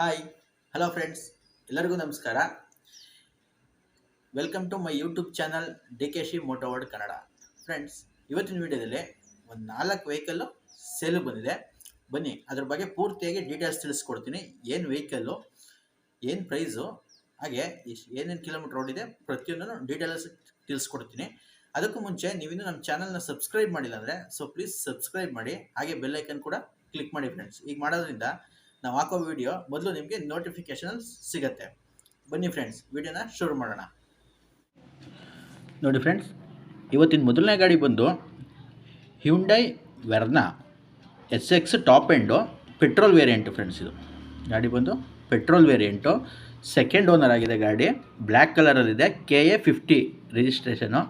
Hi hello friends ಎಲ್ಲರಿಗೂ ನಮಸ್ಕಾರ. Welcome to my YouTube channel D K she ಮೋಟೋವರ್ಡ್ Kannada friends ಇವತ್ತಿನ ವಿಡಿಯೋದಲ್ಲಿ ಒಂದು ನಾಲ್ಕು ವೆಹಿಕಲ್ಲು ಸೇಲು ಬಂದಿದೆ. ಬನ್ನಿ, ಅದ್ರ ಬಗ್ಗೆ ಪೂರ್ತಿಯಾಗಿ ಡೀಟೇಲ್ಸ್ ತಿಳಿಸ್ಕೊಡ್ತೀನಿ. ಏನು ವೆಹಿಕಲ್ಲು ಏನು ಪ್ರೈಸು ಹಾಗೆ ಏನೇನು ಕಿಲೋಮೀಟ್ರ್ ರೋಡ್ ಇದೆ ಪ್ರತಿಯೊಂದನ್ನು ಡೀಟೇಲ್ಸ್ ತಿಳಿಸ್ಕೊಡ್ತೀನಿ. ಅದಕ್ಕೂ ಮುಂಚೆ ನೀವಿನ್ನೂ ನಮ್ಮ ಚಾನಲ್ನ ಸಬ್ಸ್ಕ್ರೈಬ್ ಮಾಡಿಲ್ಲ ಅಂದರೆ ಸೊ ಪ್ಲೀಸ್ ಸಬ್ಸ್ಕ್ರೈಬ್ ಮಾಡಿ. ಹಾಗೆ ಬೆಲ್ಲೈಕನ್ ಕೂಡ ಕ್ಲಿಕ್ ಮಾಡಿ ಫ್ರೆಂಡ್ಸ್ ಈಗ ಮಾಡೋದ್ರಿಂದ ನಾವು ಹಾಕೋ ವಿಡಿಯೋ ಮೊದಲು ನಿಮಗೆ ನೋಟಿಫಿಕೇಶನ್ ಸಿಗುತ್ತೆ. ಬನ್ನಿ ಫ್ರೆಂಡ್ಸ್ ವಿಡಿಯೋನ ಶುರು ಮಾಡೋಣ. ನೋಡಿ ಫ್ರೆಂಡ್ಸ್ ಇವತ್ತಿನ ಮೊದಲನೇ ಗಾಡಿ ಬಂದು Hyundai Verna S X top end petrol variant friends ಇದು. ಗಾಡಿ ಬಂದು ಪೆಟ್ರೋಲ್ ವೇರಿಯಂಟು ಸೆಕೆಂಡ್ ಓನರ್ ಆಗಿದೆ ಗಾಡಿ ಬ್ಲ್ಯಾಕ್ ಕಲರಲ್ಲಿದೆ ಕೆ ಎ ಫಿಫ್ಟಿ ರಿಜಿಸ್ಟ್ರೇಷನು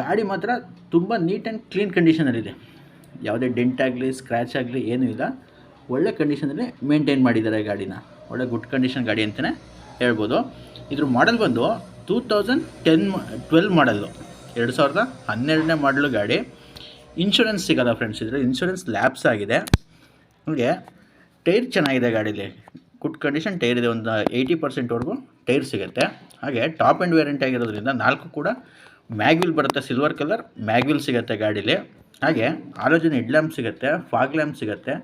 ಗಾಡಿ ಮಾತ್ರ ತುಂಬ ನೀಟ್ ಆ್ಯಂಡ್ ಕ್ಲೀನ್ ಕಂಡೀಷನಲ್ಲಿದೆ ಯಾವುದೇ ಡೆಂಟ್ ಆಗಲಿ ಸ್ಕ್ರ್ಯಾಚ್ ಆಗಲಿ, ಏನೂ ಇಲ್ಲ. ಒಳ್ಳೆ ಕಂಡೀಷನಲ್ಲಿ ಮೇಂಟೈನ್ ಮಾಡಿದ್ದಾರೆ ಗಾಡಿನ. ಒಳ್ಳೆ ಗುಡ್ ಕಂಡೀಷನ್ ಗಾಡಿ ಅಂತಲೇ ಹೇಳ್ಬೋದು. ಇದ್ರ ಮಾಡೆಲ್ ಬಂದು two thousand ten twelve model ಎರಡು ಸಾವಿರದ ಹನ್ನೆರಡನೇ ಮಾಡಲು ಗಾಡಿ. ಇನ್ಶೂರೆನ್ಸ್ ಸಿಗಲ್ಲ ಫ್ರೆಂಡ್ಸ್ ಇದ್ರೆ ಇನ್ಶೂರೆನ್ಸ್ ಲ್ಯಾಬ್ಸ್ ಆಗಿದೆ. ಹಾಗೆ ಟೈರ್ ಚೆನ್ನಾಗಿದೆ ಗಾಡೀಲಿ. ಗುಡ್ ಕಂಡೀಷನ್ ಟೈರ್ ಇದೆ, ಒಂದು ಏಯ್ಟಿ ಪರ್ಸೆಂಟ್ವರೆಗೂ ಟೈರ್ ಸಿಗುತ್ತೆ. ಹಾಗೆ ಟಾಪ್ ಆ್ಯಂಡ್ ವೇರಿಯಂಟ್ ಆಗಿರೋದ್ರಿಂದ ನಾಲ್ಕು ಕೂಡ ಮ್ಯಾಗ್ವಿಲ್ ಬರುತ್ತೆ ಸಿಲ್ವರ್ ಕಲರ್ ಮ್ಯಾಗ್ವಿಲ್ ಸಿಗುತ್ತೆ ಗಾಡೀಲಿ. ಹಾಗೆ ಆಲೋಜನ್ ಹೆಡ್ ಲ್ಯಾಂಪ್ ಸಿಗುತ್ತೆ ಫಾಗ್ ಲ್ಯಾಂಪ್ ಸಿಗುತ್ತೆ.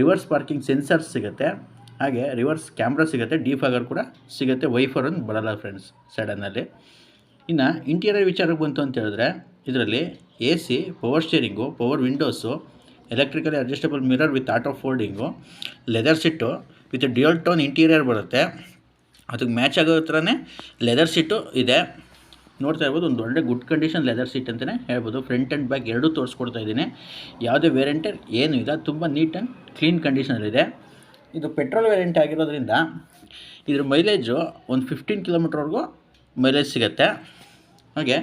ರಿವರ್ಸ್ ಪಾರ್ಕಿಂಗ್ ಸೆನ್ಸರ್ಸ್ ಸಿಗುತ್ತೆ, ಹಾಗೆ ರಿವರ್ಸ್ ಕ್ಯಾಮ್ರಾ ಸಿಗುತ್ತೆ, ಡಿಫಾಗರ್ ಕೂಡ ಸಿಗುತ್ತೆ, ವೈಫರ್ ಒಂದು ಬರಲ್ಲ ಫ್ರೆಂಡ್ಸ್ ಸಡನ್ನಲ್ಲಿ. ಇನ್ನು ಇಂಟೀರಿಯರ್ ವಿಚಾರಕ್ಕೆ ಬಂತು ಅಂತ ಹೇಳಿದ್ರೆ, ಇದರಲ್ಲಿ A C, power steering, power windows, electrically adjustable mirror with auto folding, leather seat with dual tone interior ಬರುತ್ತೆ. ಅದಕ್ಕೆ ಮ್ಯಾಚ್ ಆಗೋ ಥರನೇ ಲೆದರ್ ಸಿಟ್ಟು ಇದೆ. ನೋಡ್ತಾ ಇರ್ಬೋದು, ಒಂದು ಒಳ್ಳೆ ಗುಡ್ ಕಂಡೀಷನ್ ಲೆದರ್ ಸೀಟ್ ಅಂತಲೇ ಹೇಳ್ಬೋದು. ಫ್ರಂಟ್ ಆ್ಯಂಡ್ ಬ್ಯಾಕ್ ಎರಡೂ ತೋರಿಸ್ಕೊಡ್ತಾ ಇದ್ದೀನಿ. ಯಾವುದೇ ವೇರಿಯಂಟರ್ ಏನೂ ಇಲ್ಲ. ತುಂಬ ನೀಟ್ ಆ್ಯಂಡ್ ಕ್ಲೀನ್ ಕಂಡೀಷನಲ್ಲಿದೆ ಇದು. ಪೆಟ್ರೋಲ್ ವೇರಿಯಂಟ್ ಆಗಿರೋದ್ರಿಂದ ಇದ್ರ ಮೈಲೇಜು ಒಂದು ಫಿಫ್ಟೀನ್ ಕಿಲೋಮೀಟ್ರ್ವರೆಗೂ ಮೈಲೇಜ್ ಸಿಗುತ್ತೆ. ಹಾಗೆ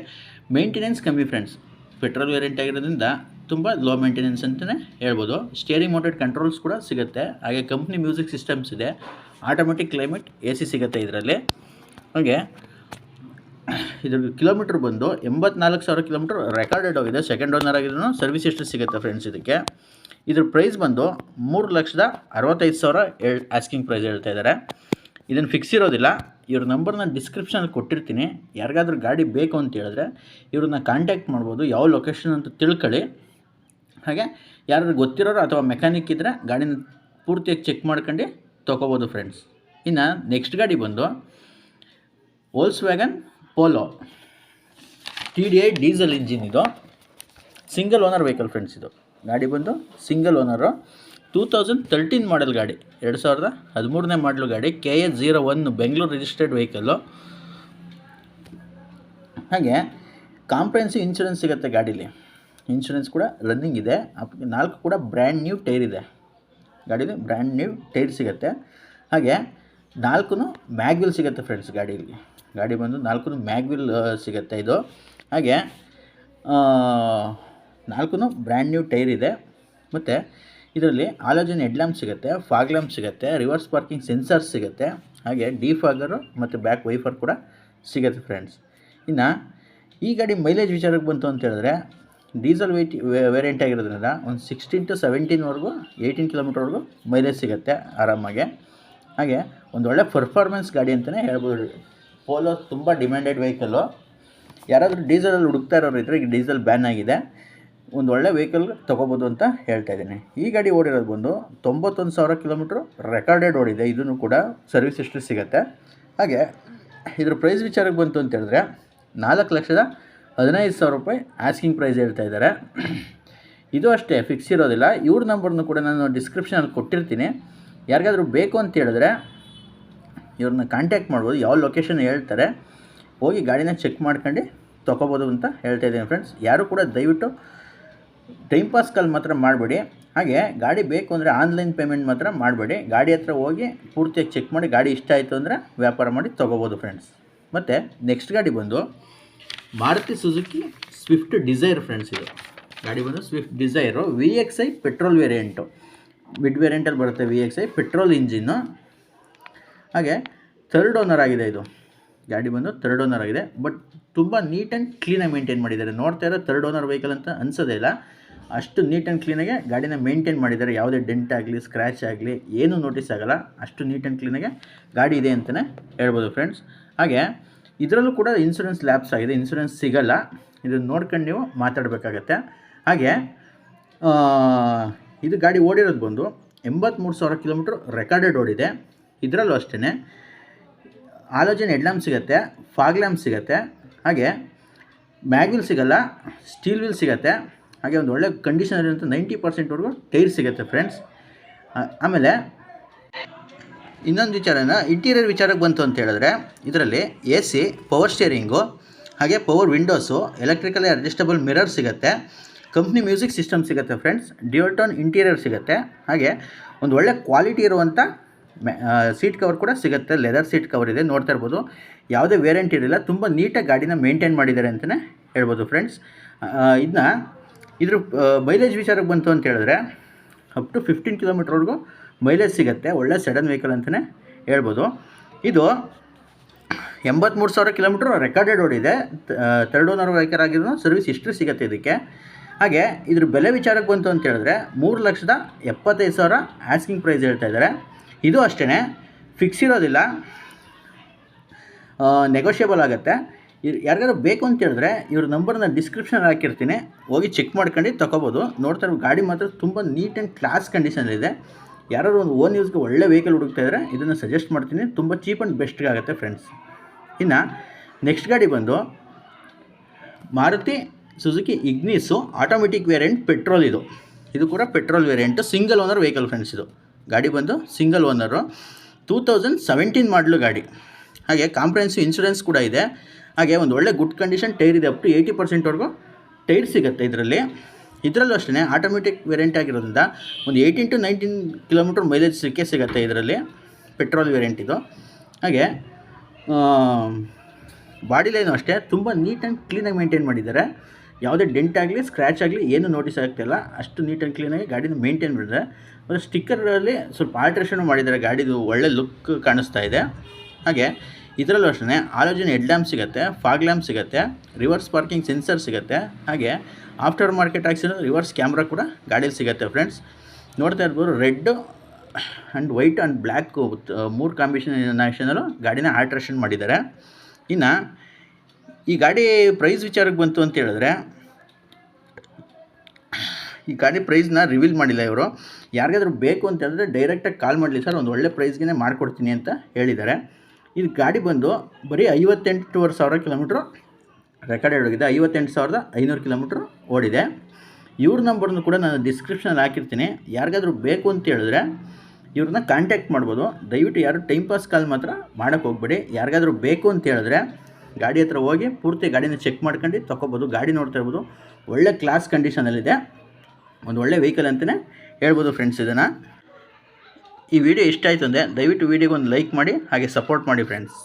ಮೇಂಟೆನೆನ್ಸ್ ಕಮ್ಮಿ ಫ್ರೆಂಡ್ಸ್ ಪೆಟ್ರೋಲ್ ವೇರಿಯಂಟ್ ಆಗಿರೋದ್ರಿಂದ ತುಂಬ ಲೋ ಮೇಂಟೆನೆನ್ಸ್ ಅಂತಲೇ ಹೇಳ್ಬೋದು. ಸ್ಟೇರಿಂಗ್ ಮೋಟೆಡ್ ಕಂಟ್ರೋಲ್ಸ್ ಕೂಡ ಸಿಗುತ್ತೆ. ಹಾಗೆ ಕಂಪ್ನಿ ಮ್ಯೂಸಿಕ್ ಸಿಸ್ಟಮ್ಸ್ ಇದೆ. ಆಟೋಮೆಟಿಕ್ ಕ್ಲೈಮೇಟ್ ಎ ಸಿ ಸಿಗುತ್ತೆ ಇದರಲ್ಲಿ. ಹಾಗೆ ಇದ್ರ ಕಿಲೋಮೀಟ್ರ್ ಬಂದು ಎಂಬತ್ನಾಲ್ಕು ಸಾವಿರ ಕಿಲೋಮೀಟ್ರ್ ರೆಕಾರ್ಡೆಡ್ ಹೋಗಿದೆ. ಸೆಕೆಂಡ್ ಓನರ್ ಆಗಿದ್ರು ಸರ್ವಿಸ್ ಎಷ್ಟು ಸಿಗುತ್ತೆ ಫ್ರೆಂಡ್ಸ್ ಇದಕ್ಕೆ. ಇದ್ರ ಪ್ರೈಸ್ ಬಂದು ಮೂರು ಲಕ್ಷದ ಅರವತ್ತೈದು ಸಾವಿರ ಹೇಳ್ ಆಸ್ಕಿಂಗ್ ಪ್ರೈಸ್ ಹೇಳ್ತಾ ಇದ್ದಾರೆ ಇದನ್ನು ಫಿಕ್ಸ್ ಇರೋದಿಲ್ಲ. ಇವ್ರ ನಂಬರ್ನ ಡಿಸ್ಕ್ರಿಪ್ಷನಲ್ಲಿ ಕೊಟ್ಟಿರ್ತೀನಿ. ಯಾರಿಗಾದ್ರೂ ಗಾಡಿ ಬೇಕು ಅಂತ ಹೇಳಿದ್ರೆ ಇವ್ರನ್ನ ಕಾಂಟ್ಯಾಕ್ಟ್ ಮಾಡ್ಬೋದು. ಯಾವ ಲೊಕೇಶನ್ ಅಂತ ತಿಳ್ಕೊಳ್ಳಿ. ಹಾಗೆ ಯಾರಾದ್ರೂ ಗೊತ್ತಿರೋರು ಅಥವಾ ಮೆಕ್ಯಾನಿಕ್ ಇದ್ದರೆ ಗಾಡಿನ ಪೂರ್ತಿಯಾಗಿ ಚೆಕ್ ಮಾಡ್ಕೊಂಡು ತೊಗೋಬೋದು ಫ್ರೆಂಡ್ಸ್ ಇನ್ನು ನೆಕ್ಸ್ಟ್ ಗಾಡಿ ಬಂದು Volkswagen Polo T D I diesel engine ಇದು. ಸಿಂಗಲ್ ಓನರ್ ವೆಹಿಕಲ್ ಫ್ರೆಂಡ್ಸ್ ಇದು. ಗಾಡಿ ಬಂದು single owner two thousand thirteen model ಗಾಡಿ. ಎರಡು ಸಾವಿರದ ಹದಿಮೂರನೇ ಮಾಡಲು ಗಾಡಿ. K S zero one Bengaluru registered vehicle ಹಾಗೆ ಕಾಂಪ್ರೆನ್ಸಿವ್ ಇನ್ಶೂರೆನ್ಸ್ ಸಿಗುತ್ತೆ ಗಾಡೀಲಿ. ಇನ್ಶೂರೆನ್ಸ್ ಕೂಡ ರನ್ನಿಂಗ್ ಇದೆ. ನಾಲ್ಕು ಕೂಡ ಬ್ರ್ಯಾಂಡ್ ನ್ಯೂ ಟೈರ್ ಇದೆ. ಗಾಡೀಲಿ ಬ್ರ್ಯಾಂಡ್ ನ್ಯೂ ಟೈರ್ ಸಿಗುತ್ತೆ. ಹಾಗೆ ನಾಲ್ಕು ಮ್ಯಾಗ್ವಿಲ್ ಸಿಗುತ್ತೆ ಫ್ರೆಂಡ್ಸ್ ಗಾಡೀಲಿ. ಗಾಡಿ ಬಂದು ನಾಲ್ಕು ಮ್ಯಾಗ್ವಿಲ್ ಸಿಗುತ್ತೆ ಇದು. ಹಾಗೆ ನಾಲ್ಕು ಬ್ರ್ಯಾಂಡ್ ನ್ಯೂ ಟೈರ್ ಇದೆ. ಮತ್ತು ಇದರಲ್ಲಿ ಆಲೋಜನ್ ಹೆಡ್ ಲ್ಯಾಂಪ್ ಸಿಗುತ್ತೆ, ಫಾಗ್ ಲ್ಯಾಂಪ್ ಸಿಗುತ್ತೆ, ರಿವರ್ಸ್ ಪಾರ್ಕಿಂಗ್ ಸೆನ್ಸರ್ ಸಿಗುತ್ತೆ, ಹಾಗೆ ಡಿಫಾಗರು ಮತ್ತು ಬ್ಯಾಕ್ ವೈಫರ್ ಕೂಡ ಸಿಗುತ್ತೆ ಫ್ರೆಂಡ್ಸ್. ಇನ್ನು ಈ ಗಾಡಿ ಮೈಲೇಜ್ ವಿಚಾರಕ್ಕೆ ಬಂತು ಅಂತ ಹೇಳಿದ್ರೆ ಡೀಸೆಲ್ ವೇಟ್ ವೇರಿಯಂಟ್ ಆಗಿರೋದ್ರಿಂದ ಒಂದು ಸಿಕ್ಸ್ಟೀನ್ ಟು ಸೆವೆಂಟೀನ್ವರೆಗೂ ಏಯ್ಟೀನ್ ಕಿಲೋಮೀಟ್ರ್ವರೆಗೂ ಮೈಲೇಜ್ ಸಿಗುತ್ತೆ ಆರಾಮಾಗೆ. ಹಾಗೆ ಒಂದು ಒಳ್ಳೆ ಪರ್ಫಾರ್ಮೆನ್ಸ್ ಗಾಡಿ ಅಂತಲೇ ಹೇಳ್ಬೋದು. ಪೋಲೋ ತುಂಬ ಡಿಮ್ಯಾಂಡೆಡ್ ವೆಹಿಕಲ್ಲು ಯಾರಾದರೂ ಡೀಸೆಲಲ್ಲಿ ಹುಡುಕ್ತಾ ಇರೋರು ಇದ್ದರೆ ಈಗ ಡೀಸೆಲ್ ಬ್ಯಾನ್ ಆಗಿದೆ. ಒಂದು ಒಳ್ಳೆ ವೆಹಿಕಲ್ ತೊಗೋಬೋದು ಅಂತ ಹೇಳ್ತಾ ಇದ್ದೀನಿ. ಈ ಗಾಡಿ ಓಡಿರೋದು ಬಂದು ತೊಂಬತ್ತೊಂದು ಸಾವಿರ ಕಿಲೋಮೀಟ್ರ್ ರೆಕಾರ್ಡೆಡ್ ಓಡಿದೆ. ಇದನ್ನು ಕೂಡ ಸರ್ವಿಸ್ ಹಿಸ್ಟ್ರಿ ಸಿಗುತ್ತೆ. ಹಾಗೆ ಇದ್ರ ಪ್ರೈಸ್ ವಿಚಾರಕ್ಕೆ ಬಂತು ಅಂತ ಹೇಳಿದ್ರೆ ನಾಲ್ಕು ಲಕ್ಷದ ಹದಿನೈದು ಸಾವಿರ ರೂಪಾಯಿ ಆಸ್ಕಿಂಗ್ ಪ್ರೈಸ್ ಹೇಳ್ತಾ ಇದ್ದಾರೆ. ಇದು ಅಷ್ಟೇ ಫಿಕ್ಸ್ ಇರೋದಿಲ್ಲ. ಇವ್ರ ನಂಬರ್ನು ಕೂಡ ನಾನು ಡಿಸ್ಕ್ರಿಪ್ಷನಲ್ಲಿ ಕೊಟ್ಟಿರ್ತೀನಿ. ಯಾರಿಗಾದರೂ ಬೇಕು ಅಂತ ಹೇಳಿದ್ರೆ ಇವ್ರನ್ನ ಕಾಂಟ್ಯಾಕ್ಟ್ ಮಾಡ್ಬೋದು, ಯಾವ ಲೊಕೇಶನ್ ಹೇಳ್ತಾರೆ, ಹೋಗಿ ಗಾಡಿನ ಚೆಕ್ ಮಾಡ್ಕೊಂಡು ತೊಗೋಬೋದು ಅಂತ ಹೇಳ್ತಾ ಇದ್ದೀನಿ ಫ್ರೆಂಡ್ಸ್ ಯಾರು ಕೂಡ ದಯವಿಟ್ಟು ಟೈಮ್ ಪಾಸ್ ಕಾಲ್ ಮಾತ್ರ ಮಾಡಬೇಡಿ. ಹಾಗೆ ಗಾಡಿ ಬೇಕು ಅಂದರೆ ಆನ್ಲೈನ್ ಪೇಮೆಂಟ್ ಮಾತ್ರ ಮಾಡಬೇಡಿ. ಗಾಡಿ ಹತ್ರ ಹೋಗಿ ಪೂರ್ತಿಯಾಗಿ ಚೆಕ್ ಮಾಡಿ ಗಾಡಿ ಇಷ್ಟ ಆಯಿತು ಅಂದರೆ ವ್ಯಾಪಾರ ಮಾಡಿ ತೊಗೋಬೋದು ಫ್ರೆಂಡ್ಸ್ ಮತ್ತು ನೆಕ್ಸ್ಟ್ ಗಾಡಿ ಬಂದು Maruti Suzuki Swift Dzire friends ಇದು. ಗಾಡಿ ಬಂದು Swift Dzire V X I petrol variant mid ವೇರಿಯಂಟಲ್ಲಿ ಬರುತ್ತೆ V X I petrol engine ಹಾಗೆ ಥರ್ಡ್ ಓನರ್ ಆಗಿದೆ ಇದು. ಗಾಡಿ ಬಂದು ಥರ್ಡ್ ಓನರ್ ಆಗಿದೆ. ಬಟ್ ತುಂಬ ನೀಟ್ ಆ್ಯಂಡ್ ಕ್ಲೀನಾಗಿ ಮೇಂಟೈನ್ ಮಾಡಿದ್ದಾರೆ. ನೋಡ್ತಾ ಇರೋ ಥರ್ಡ್ ಓನರ್ ವೆಹಿಕಲ್ ಅಂತ ಅನ್ಸೋದೇ ಇಲ್ಲ. ಅಷ್ಟು ನೀಟ್ ಆ್ಯಂಡ್ ಕ್ಲೀನಾಗೆ ಗಾಡಿನ ಮೇಂಟೈನ್ ಮಾಡಿದ್ದಾರೆ. ಯಾವುದೇ ಡೆಂಟ್ ಆಗಲಿ ಸ್ಕ್ರ್ಯಾಚ್ ಆಗಲಿ, ಏನೂ ನೋಟಿಸ್ ಆಗಲ್ಲ. ಅಷ್ಟು ನೀಟ್ ಆ್ಯಂಡ್ ಕ್ಲೀನಾಗೆ ಗಾಡಿ ಇದೆ ಅಂತಲೇ ಹೇಳ್ಬೋದು ಫ್ರೆಂಡ್ಸ್ ಹಾಗೆ ಇದರಲ್ಲೂ ಕೂಡ ಇನ್ಸೂರೆನ್ಸ್ ಲ್ಯಾಬ್ಸ್ ಆಗಿದೆ. ಇನ್ಸೂರೆನ್ಸ್ ಸಿಗಲ್ಲ. ಇದನ್ನು ನೋಡ್ಕೊಂಡು ನೀವು ಮಾತಾಡಬೇಕಾಗತ್ತೆ. ಹಾಗೆ ಇದು ಗಾಡಿ ಓಡಿರೋದು ಬಂದು ಎಂಬತ್ತ್ಮೂರು ಸಾವಿರ ಕಿಲೋಮೀಟ್ರ್ ರೆಕಾರ್ಡೆಡ್ ಓಡಿದೆ. ಇದರಲ್ಲೂ ಅಷ್ಟೇ ಆಲೋಜನ್ ಹೆಡ್ ಲ್ಯಾಂಪ್ ಸಿಗುತ್ತೆ ಫಾಗ್ ಲ್ಯಾಂಪ್ ಸಿಗುತ್ತೆ, ಹಾಗೆ ಮ್ಯಾಗ್ವಿಲ್ ಸಿಗಲ್ಲ ಸ್ಟೀಲ್ ವಿಲ್ ಸಿಗುತ್ತೆ, ಹಾಗೆ ಒಂದು ಒಳ್ಳೆ ಕಂಡೀಷನ್ ಅಂತ ನೈಂಟಿ ಪರ್ಸೆಂಟ್ವರೆಗೂ ಟೈರ್ ಸಿಗುತ್ತೆ ಫ್ರೆಂಡ್ಸ್ ಆಮೇಲೆ ಇನ್ನೊಂದು ವಿಚಾರನ ಇಂಟೀರಿಯರ್ ವಿಚಾರಕ್ಕೆ ಬಂತು ಅಂತ ಹೇಳಿದ್ರೆ, ಇದರಲ್ಲಿ ಎ ಸಿ ಪವರ್ ಸ್ಟೇರಿಂಗು ಹಾಗೆ power windows electrically adjustable mirror ಸಿಗುತ್ತೆ ಕಂಪ್ನಿ ಮ್ಯೂಸಿಕ್ ಸಿಸ್ಟಮ್ ಸಿಗುತ್ತೆ ಫ್ರೆಂಡ್ಸ್ ಡ್ಯೂಲ್ಟೋನ್ ಇಂಟೀರಿಯರ್ ಸಿಗುತ್ತೆ, ಹಾಗೆ ಒಂದು ಒಳ್ಳೆ ಕ್ವಾಲಿಟಿ ಇರುವಂಥ ಸೀಟ್ ಕವರ್ ಕೂಡ ಸಿಗುತ್ತೆ. ಲೆದರ್ ಸೀಟ್ ಕವರ್ ಇದೆ. ನೋಡ್ತಾ ಇರ್ಬೋದು. ಯಾವುದೇ ವೇರೆಂಟಿ ಇರಲಿಲ್ಲ. ತುಂಬ ನೀಟಾಗಿ ಗಾಡಿನ ಮೇಂಟೈನ್ ಮಾಡಿದ್ದಾರೆ ಅಂತಲೇ ಹೇಳ್ಬೋದು ಫ್ರೆಂಡ್ಸ್ ಇದನ್ನ ಇದ್ರ ಮೈಲೇಜ್ ವಿಚಾರಕ್ಕೆ ಬಂತು ಅಂತ ಹೇಳಿದ್ರೆ ಅಪ್ ಟು ಫಿಫ್ಟೀನ್ ಕಿಲೋಮೀಟ್ರ್ವರೆಗೂ ಮೈಲೇಜ್ ಸಿಗುತ್ತೆ. ಒಳ್ಳೆ ಸಡನ್ ವೆಹಿಕಲ್ ಅಂತಲೇ ಹೇಳ್ಬೋದು. ಇದು ಎಂಬತ್ತ್ಮೂರು ಸಾವಿರ ಕಿಲೋಮೀಟ್ರ್ ರೆಕಾರ್ಡೆಡ್ ಓಡಿದೆ. ತರ್ಡ್ ಓನರ್ ವೆಹಿಕಲ್ ಆಗಿರೋ ಸರ್ವಿಸ್ ಇಷ್ಟು ಸಿಗುತ್ತೆ ಇದಕ್ಕೆ. ಹಾಗೆ ಇದ್ರ ಬೆಲೆ ವಿಚಾರಕ್ಕೆ ಬಂತು ಅಂತ ಹೇಳಿದ್ರೆ ಮೂರು ಲಕ್ಷದ ಎಪ್ಪತ್ತೈದು ಸಾವಿರ ಆಸ್ಕಿಂಗ್ ಪ್ರೈಸ್ ಹೇಳ್ತಾ ಇದ್ದಾರೆ. ಇದು ಅಷ್ಟೇ ಫಿಕ್ಸ್ ಇರೋದಿಲ್ಲ. ನೆಗೋಷಿಯೇಬಲ್ ಆಗುತ್ತೆ. ಯಾರಿಗಾದ್ರು ಬೇಕು ಅಂತ ಹೇಳಿದ್ರೆ ಇವ್ರ ನಂಬರ್ನ ಡಿಸ್ಕ್ರಿಪ್ಷನ್ ಹಾಕಿರ್ತೀನಿ. ಹೋಗಿ ಚೆಕ್ ಮಾಡ್ಕೊಂಡು ತೊಗೋಬೋದು. ನೋಡ್ತಾ ಇರೋ ಗಾಡಿ ಮಾತ್ರ ತುಂಬ ನೀಟ್ ಆ್ಯಂಡ್ ಕ್ಲಾಸ್ ಕಂಡೀಷನಲ್ಲಿದೆ ಯಾರಾದ್ರು ಒಂದು ಓನ್ ಯೂಸ್ಗೆ ಒಳ್ಳೆ ವೆಹಿಕಲ್ ಹುಡುಕ್ತಾ ಇದ್ದರೆ ಇದನ್ನು ಸಜೆಸ್ಟ್ ಮಾಡ್ತೀನಿ. ತುಂಬ ಚೀಪ್ ಆ್ಯಂಡ್ ಬೆಸ್ಟ್ಗೆ ಆಗುತ್ತೆ ಫ್ರೆಂಡ್ಸ್ ಇನ್ನು ನೆಕ್ಸ್ಟ್ ಗಾಡಿ ಬಂದು Maruti Suzuki Ignis automatic variant petrol ಇದು. ಇದು ಕೂಡ petrol variant single owner vehicle friends ಇದು. ಗಾಡಿ ಬಂದು single owner two thousand seventeen model ಗಾಡಿ. ಹಾಗೆ ಕಾಂಪ್ರಹೆನ್ಸಿವ್ ಇನ್ಶೂರೆನ್ಸ್ ಕೂಡ ಇದೆ. ಹಾಗೆ ಒಂದು ಒಳ್ಳೆ ಗುಡ್ ಕಂಡೀಷನ್ ಟೈರ್ ಇದೆ ಅಪ್ ಟು ಏಯ್ಟಿ ಪರ್ಸೆಂಟ್ವರೆಗೂ ಟೈರ್ ಸಿಗುತ್ತೆ ಇದರಲ್ಲಿ. ಇದರಲ್ಲೂ ಅಷ್ಟೇ ಆಟೋಮೆಟಿಕ್ ವೇರಿಯಂಟ್ ಆಗಿರೋದ್ರಿಂದ ಒಂದು eighteen to nineteen kilometre mileage ಸಿಕ್ಕೇ ಸಿಗುತ್ತೆ ಇದರಲ್ಲಿ ಪೆಟ್ರೋಲ್ ವೇರಿಯಂಟ್ ಇದು. ಹಾಗೆ ಬಾಡಿ ಲೈನು ಅಷ್ಟೇ, ತುಂಬ ನೀಟ್ ಆ್ಯಂಡ್ ಕ್ಲೀನಾಗಿ ಮೇಂಟೈನ್ ಮಾಡಿದ್ದಾರೆ. ಯಾವುದೇ ಡೆಂಟ್ ಆಗಲಿ ಸ್ಕ್ರ್ಯಾಚ್ ಆಗಲಿ, ಏನು ನೋಟಿಸ್ ಆಗ್ತಿಲ್ಲ ಅಷ್ಟು ನೀಟ್ ಆ್ಯಂಡ್ ಕ್ಲೀನಾಗಿ ಗಾಡಿನ ಮೇಂಟೈನ್ ಮಾಡಿದ್ದಾರೆ ಮತ್ತು ಸ್ಟಿಕ್ಕರಲ್ಲಿ ಸ್ವಲ್ಪ ಆಲ್ಟ್ರೇಷನ್ ಮಾಡಿದ್ದಾರೆ ಗಾಡಿದು ಒಳ್ಳೆ ಲುಕ್ ಕಾಣಿಸ್ತಾ ಇದೆ. ಹಾಗೆ ಇದರಲ್ಲೂ ಅಷ್ಟೇ ಆಲೋಜನ್ ಹೆಡ್ ಲ್ಯಾಂಪ್ ಸಿಗುತ್ತೆ, ಫಾಗ್ ಲ್ಯಾಂಪ್ ಸಿಗುತ್ತೆ, ರಿವರ್ಸ್ ಪಾರ್ಕಿಂಗ್ ಸೆನ್ಸರ್ ಸಿಗುತ್ತೆ, ಹಾಗೆ ಆಫ್ಟರ್ ಮಾರ್ಕೆಟ್ ಆಕ್ಸಿನ ರಿವರ್ಸ್ ಕ್ಯಾಮ್ರಾ ಕೂಡ ಗಾಡೀಲಿ ಸಿಗುತ್ತೆ ಫ್ರೆಂಡ್ಸ್. ನೋಡ್ತಾ ಇರ್ಬೋದು red and white and black ಮೂರು ಕಾಂಬಿನೇಷನಲ್ಲೂ ಗಾಡಿನ ಆಲ್ಟ್ರೇಷನ್ ಮಾಡಿದ್ದಾರೆ. ಇನ್ನು ಈ ಗಾಡಿ ಪ್ರೈಸ್ ವಿಚಾರಕ್ಕೆ ಬಂತು ಅಂತ ಹೇಳಿದ್ರೆ ಈ ಗಾಡಿ ಪ್ರೈಸ್ನ ರಿವೀಲ್ ಮಾಡಿಲ್ಲ ಇವರು. ಯಾರಿಗಾದ್ರೂ ಬೇಕು ಅಂತ ಹೇಳಿದ್ರೆ ಡೈರೆಕ್ಟಾಗಿ ಕಾಲ್ ಮಾಡಲಿ ಸರ್ ಒಂದು ಒಳ್ಳೆ ಪ್ರೈಸ್ಗೆ ಮಾಡಿಕೊಡ್ತೀನಿ ಅಂತ ಹೇಳಿದ್ದಾರೆ. ಇದು ಗಾಡಿ ಬಂದು ಬರೀ ಐವತ್ತೆಂಟೂವರೆ ಸಾವಿರ ಕಿಲೋಮೀಟ್ರ್ ರೆಕಾರ್ಡ್ ಆಗಿದೆ ಐವತ್ತೆಂಟು ಸಾವಿರದ ಐನೂರು ಕಿಲೋಮೀಟ್ರ್ ಓಡಿದೆ. ಇವ್ರ ನಂಬರ್ನು ಕೂಡ ನಾನು ಡಿಸ್ಕ್ರಿಪ್ಷನಲ್ಲಿ ಹಾಕಿರ್ತೀನಿ. ಯಾರಿಗಾದ್ರೂ ಬೇಕು ಅಂತ ಹೇಳಿದ್ರೆ ಇವ್ರನ್ನ ಕಾಂಟ್ಯಾಕ್ಟ್ ಮಾಡ್ಬೋದು. ದಯವಿಟ್ಟು ಯಾರು ಟೈಮ್ ಪಾಸ್ ಕಾಲ್ ಮಾತ್ರ ಮಾಡೋಕ್ಕೆ ಹೋಗ್ಬೇಡಿ. ಯಾರಿಗಾದ್ರೂ ಬೇಕು ಅಂತ ಹೇಳಿದ್ರೆ ಗಾಡಿ ಹತ್ರ ಹೋಗಿ ಪೂರ್ತಿ ಗಾಡಿನ ಚೆಕ್ ಮಾಡ್ಕೊಂಡು ತೊಗೊಬೋದು. ಗಾಡಿ ನೋಡ್ತಾ ಇರ್ಬೋದು. ಒಳ್ಳೆ ಕ್ಲಾಸ್ ಕಂಡೀಷನಲ್ಲಿದೆ ಒಂದು ಒಳ್ಳೆ ವೆಹಿಕಲ್ ಅಂತಲೇ ಹೇಳ್ಬೋದು ಫ್ರೆಂಡ್ಸ್ ಇದನ್ನು. ಈ ವಿಡಿಯೋ ಇಷ್ಟ ಆಯಿತು ಅಂದರೆ ದಯವಿಟ್ಟು ವಿಡಿಯೋಗೆ ಒಂದು ಲೈಕ್ ಮಾಡಿ, ಹಾಗೆ ಸಪೋರ್ಟ್ ಮಾಡಿ ಫ್ರೆಂಡ್ಸ್